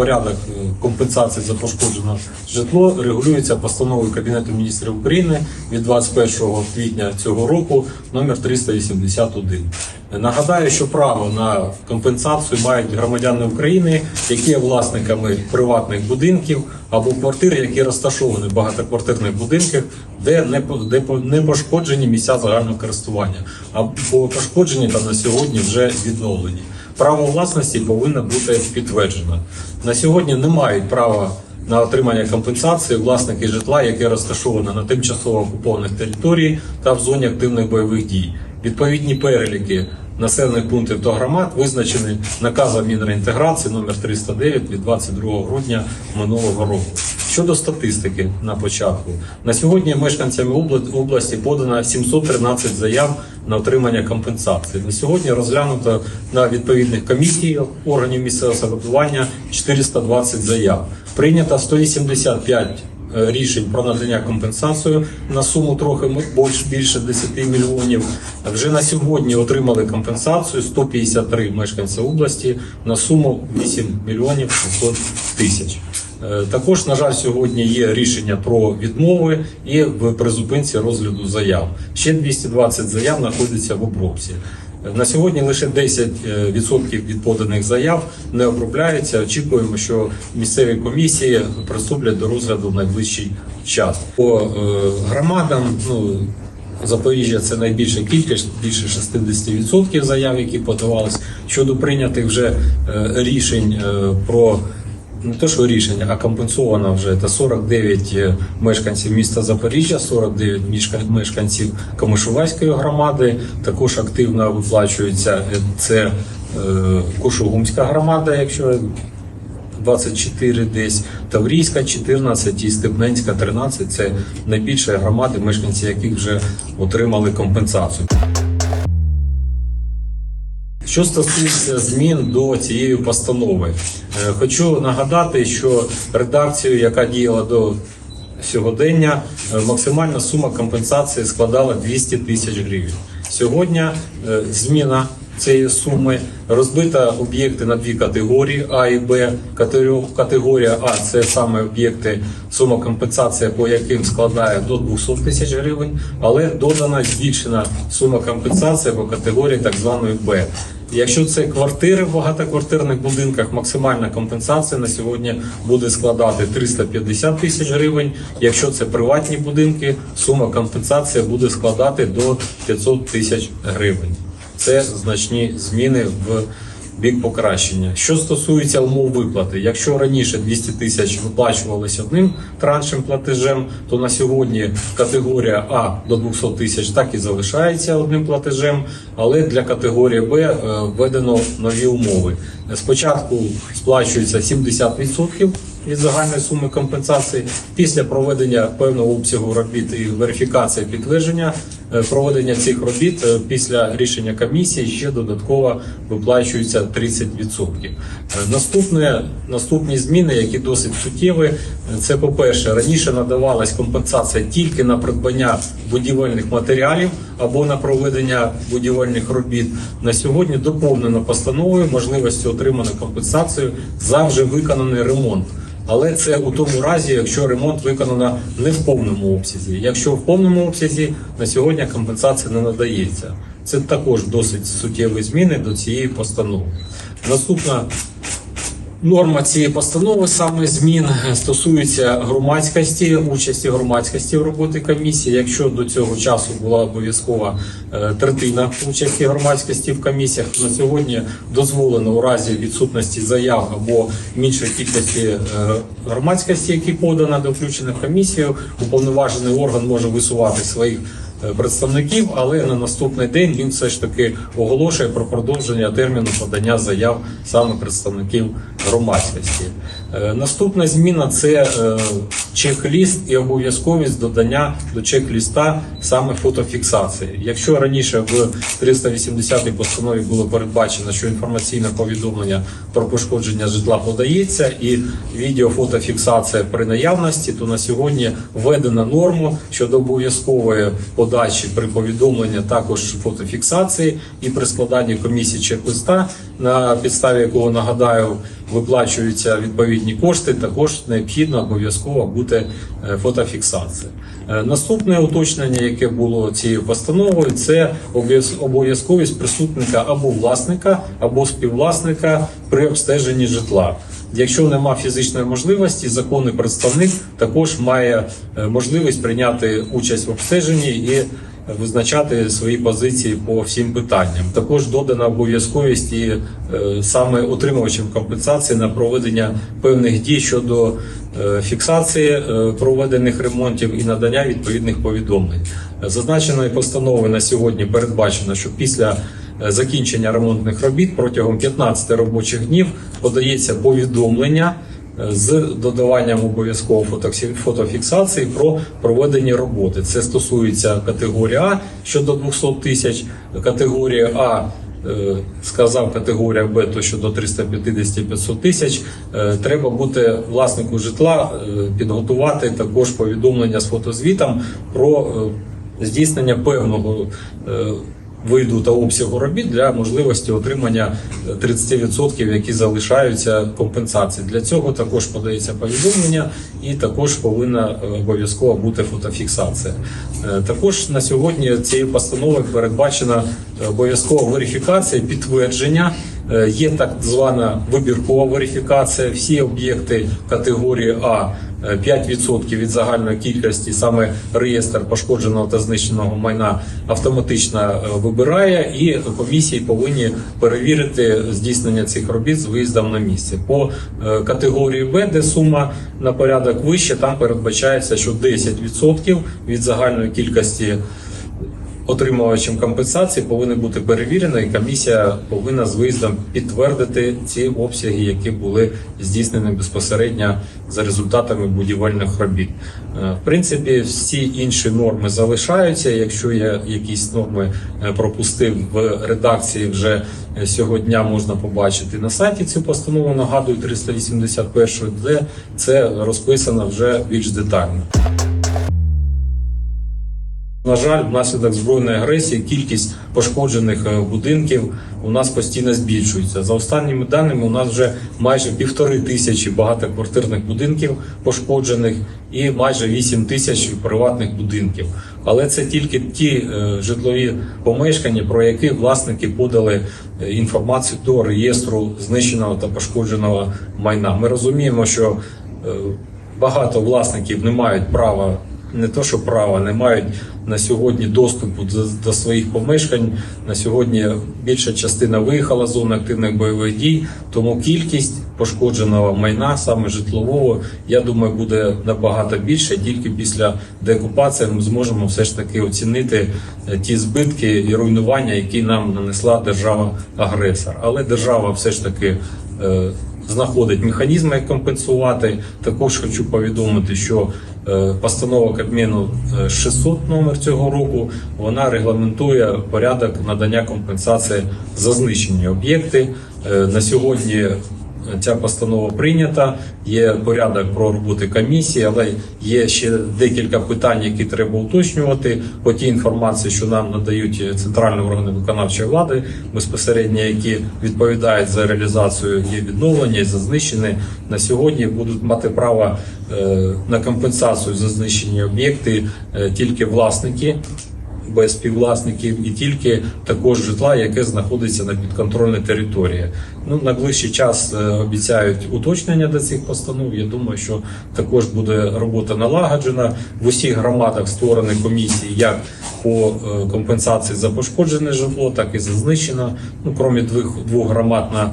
порядок е, компенсації за пошкоджене житло регулюється постановою Кабінету міністрів України від 21 квітня цього року номер 381. Нагадаю, що право на компенсацію мають громадяни України, які є власниками приватних будинків або квартир, які розташовані в багатоквартирних будинках, де не де не пошкоджені місця загального користування, або пошкоджені та на сьогодні вже відновлені. Право власності повинно бути підтверджено. На сьогодні не мають права на отримання компенсації власники житла, яке розташоване на тимчасово окупованих території та в зоні активних бойових дій. Відповідні переліки населених пунктів та громад визначені наказом Мінреінтеграції номер 309 від 22 грудня минулого року. Щодо статистики на початку, на сьогодні мешканцями обла- області подано 713 заяв на отримання компенсації. На сьогодні розглянуто на відповідних комісіях органів місцевого самоврядування 420 заяв. Прийнято 185 е, рішень про надання компенсації на суму трохи більше 10 мільйонів. Вже на сьогодні отримали компенсацію 153 мешканці області на суму 8 мільйонів 600 тисяч. Е, Також, на жаль, сьогодні є рішення про відмови і в призупинці розгляду заяв. Ще 220 заяв знаходяться в обробці. Е, На сьогодні лише 10% від поданих заяв не обробляється. Очікуємо, що місцеві комісії приступлять до розгляду в найближчий час. По е, громадам, ну Запоріжжя це найбільша кількість, більше 60% заяв, які подавались. Щодо прийнятих вже е, рішень е, про не то, що рішення, а компенсовано вже це 49 мешканців міста Запоріжжя, 49 мешканців Камишувайської громади. Також активно виплачується е, це е, Кошугумська громада, якщо 24 десь, Таврійська 14 і Степненська 13 це найбільші громади, мешканці яких вже отримали компенсацію. Що стосується змін до цієї постанови, е, хочу нагадати, що редакцію, яка діяла до сьогодення, е, максимальна сума компенсації складала 200 тисяч гривень. Сьогодні е, зміна цієї суми розбита об'єкти на дві категорії А і Б. Категорія А це саме об'єкти, сума компенсації по яким складає до 200 тисяч гривень, але додана збільшена сума компенсації по категорії так званої Б. Якщо це квартири в багатоквартирних будинках, максимальна компенсація на сьогодні буде складати 350 тисяч гривень. Якщо це приватні будинки, сума компенсації буде складати до 500 тисяч гривень. Це значні зміни в бік покращення. Що стосується умов виплати, якщо раніше 200 тисяч виплачувалися одним траншем платежем, то на сьогодні категорія А до 200 тисяч так і залишається одним платежем, але для категорії Б е, введено нові умови. Спочатку сплачується 70% від загальної суми компенсації. Після проведення певного обсягу робіт і верифікації підтвердження е, проведення цих робіт е, після рішення комісії ще додатково виплачується 30%. Е, Наступне, наступні зміни, які досить суттєві, це по-перше, раніше надавалась компенсація тільки на придбання будівельних матеріалів або на проведення будівельних робіт. На сьогодні доповнено постановою можливістю отримати компенсацію за вже виконаний ремонт. Але це у тому разі, якщо ремонт виконано не в повному обсязі. Якщо в повному обсязі на сьогодні компенсація не надається. Це також досить суттєві зміни до цієї постанови. Наступна Норма цієї постанови саме змін стосується громадськості, участі громадськості в роботі комісії. Якщо до цього часу була обов'язкова е, третина участі громадськості в комісіях, на сьогодні дозволено у разі відсутності заяв або меншої кількості е, громадськості, які подано до включення в комісію, уповноважений орган може висувати своїх е, представників, але на наступний день він все ж таки оголошує про продовження терміну подання заяв саме представників громадськості. Е, Наступна зміна це е, чек-ліст і обов'язковість додання до чек-ліста саме фотофіксації. Якщо раніше в 380 постанові було передбачено, що інформаційне повідомлення про пошкодження житла подається і відеофотофіксація при наявності, то на сьогодні введена норму щодо обов'язкової подачі при повідомленні також фотофіксації і при складанні комісії чек-листа, на підставі якого нагадаю, виплачуються відповідні кошти, також необхідно обов'язково бути е, фотофіксація. Е, Наступне уточнення, яке було цією постановою, це обов'яз- обов'язковість присутника або власника, або співвласника при обстеженні житла. Якщо нема фізичної можливості, законний представник також має е, можливість прийняти участь в обстеженні і визначати свої позиції по всім питанням. Також додана обов'язковість і е, саме отримувачем компенсації на проведення певних дій щодо е, фіксації е, проведених ремонтів і надання відповідних повідомлень. Зазначеною постановою на сьогодні передбачено, що після закінчення ремонтних робіт протягом 15 робочих днів подається повідомлення з додаванням обов'язково фотофіксації про проведені роботи. Це стосується категорії А щодо 200 тисяч, категорія А. е, Сказав категорія Б, то що до 350-500 тисяч е, треба бути власнику житла е, підготувати також повідомлення з фотозвітом про здійснення певного виду та обсягу робіт для можливості отримання е, 30%, які залишаються компенсації. Для цього також подається повідомлення і також повинна е, обов'язково бути фотофіксація. Е, Також на сьогодні цією постановою передбачена е, обов'язкова верифікація, підтвердження. Е, Є так звана вибіркова верифікація. Всі об'єкти категорії А е, 5% від загальної кількості, саме реєстр пошкодженого та знищеного майна автоматично е, вибирає, і комісії повинні перевірити здійснення цих робіт з виїздом на місце. По е, категорії Б, де сума на порядок вище, там передбачається, що 10% від загальної кількості отримувачем компенсації повинен бути перевірено, і комісія повинна з виїздом підтвердити ці обсяги, які були здійснені безпосередньо за результатами будівельних робіт. Е, В принципі, всі інші норми залишаються. Якщо я якісь норми е, пропустив в редакції, вже е, сьогодні можна побачити на сайті цю постанову. Нагадую 381, де це розписано вже більш детально. На жаль, внаслідок збройної агресії кількість пошкоджених е, будинків у нас постійно збільшується. За останніми даними, у нас вже майже півтори тисячі багатоквартирних будинків пошкоджених і майже 8 тисяч приватних будинків. Але це тільки ті е, житлові помешкання, про які власники подали е, інформацію до реєстру знищеного та пошкодженого майна. Ми розуміємо, що багато власників не мають права. Не то, що права, не мають на сьогодні доступу до, до своїх помешкань. На сьогодні більша частина виїхала з зони активних бойових дій, тому кількість пошкодженого майна, саме житлового, я думаю, буде набагато більше. Тільки після деокупації ми зможемо все ж таки оцінити е, ті збитки і руйнування, які нам нанесла держава-агресор. Але держава все ж таки. Е, знаходить механізми, як компенсувати. Також хочу повідомити, що е, постанова Кабміну е, 600 номер цього року вона регламентує порядок надання компенсації за знищені об'єкти. Е, На сьогодні Ця постанова прийнята. Є порядок про роботи комісії, але є ще декілька питань, які треба уточнювати по тій інформації, що нам надають центральні органи виконавчої влади, безпосередньо які відповідають за реалізацію є відновлення і за знищені. На сьогодні будуть мати право е, на компенсацію за знищені об'єкти е, тільки власники без співвласників і тільки також житла, яке знаходиться на підконтрольній території. Ну найближчий час е, обіцяють уточнення до цих постанов. Я думаю, що також буде робота налагоджена в усіх громадах створені комісії, як по е, компенсації за пошкоджене житло, так і за знищено. Ну крім двох двох громад на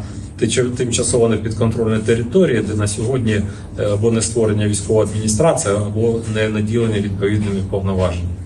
тимчасово на підконтрольній території, де на сьогодні е, або не створення військова адміністрація, або не наділення відповідними повноваженнями.